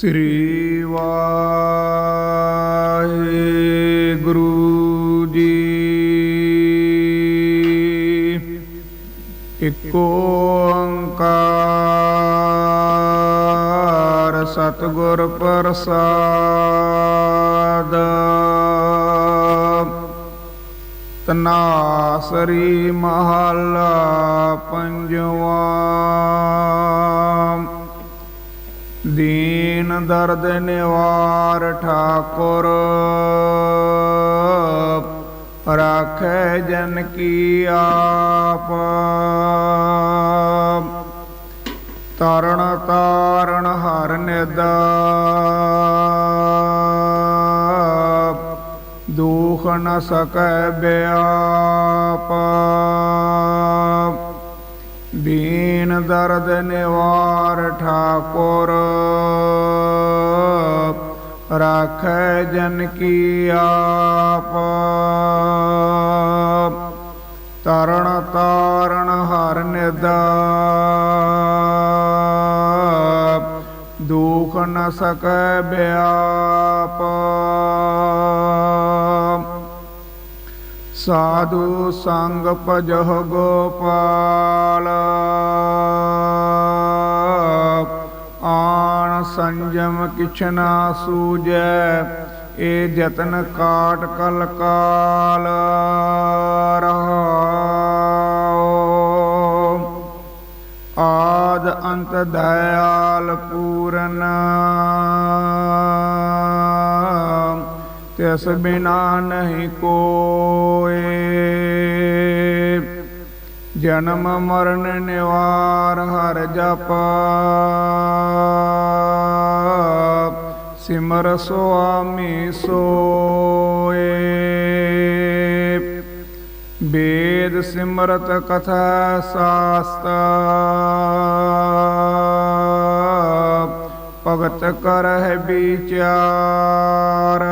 ਸ੍ਰੀ ਵਾਹਿਗੁਰੂ ਜੀ। ਇਕ ਓੰਕਾਰ ਸਤਿਗੁਰ ਪ੍ਰਸਾਦ। ਤਨਾਸਰੀ ਮਹੱਲਾ ਦਰਦ ਨਿਵਾਰ ਠਾਕੁਰ। ਰਾਖੈ ਜਨ ਕੀ ਆਪ। ਤਰਣ ਤਾਰਣ ਹਰ ਨਿਦਾ। ਦੁਖ ਨ ਸਕੈ ਬਿਆਪ। ਦੀਨ ਦਰਦ ਨਿਵਾਰ ਠਾਕੁਰ। ਰਾਖੈ ਜਨ ਕੀ ਆਪ। ਤਰਣ ਤਾਰਣ ਹਰ ਨਿਦਾ। ਦੁਖ ਨ ਸਕੈ ਬਿਆਪ। ਸਾਧੂ ਸੰਗ ਭਜਹ ਗੋਪਾਲ। ਆਣ ਸੰਜਮ ਕਿਛ ਨਾ ਸੂਜੈ ਏ ਜਤਨ ਕਾਟ ਕਲ ਕਾਲ। ਰਹਾਉ ਆਦ ਅੰਤ ਦਇਆਲ ਪੂਰਨ। ਤਿਸ ਬਿਨਾ ਨਹੀਂ ਕੋਏ। ਜਨਮ, ਮਰਨ, ਨਿਵਾਰ, ਹਰ ਜਪ। ਸਿਮਰ, ਸੁਆਮੀ, ਸੋਏ। ਵੇਦ, ਸਿਮਰਤ, ਕਥਾ, ਸਾਸਤ। ਭਗਤ ਕਰਹਿ ਵਿਚਾਰ।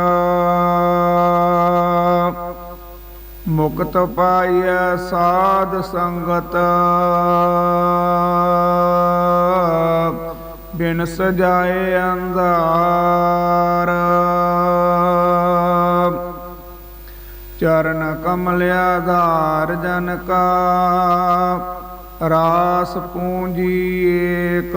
ਮੁਕਤ ਪਾਈਐ ਸਾਧ ਸੰਗਤ। ਬਿਨ ਸਜਾਏ ਅੰਧਾਰ। ਚਰਨ ਕਮਲ ਆਧਾਰ ਜਨ ਕਾ। ਰਾਸ ਪੂੰਜੀ ਏਕ।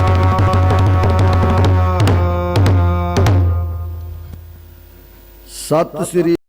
ਸਤਿ ਸ੍ਰੀ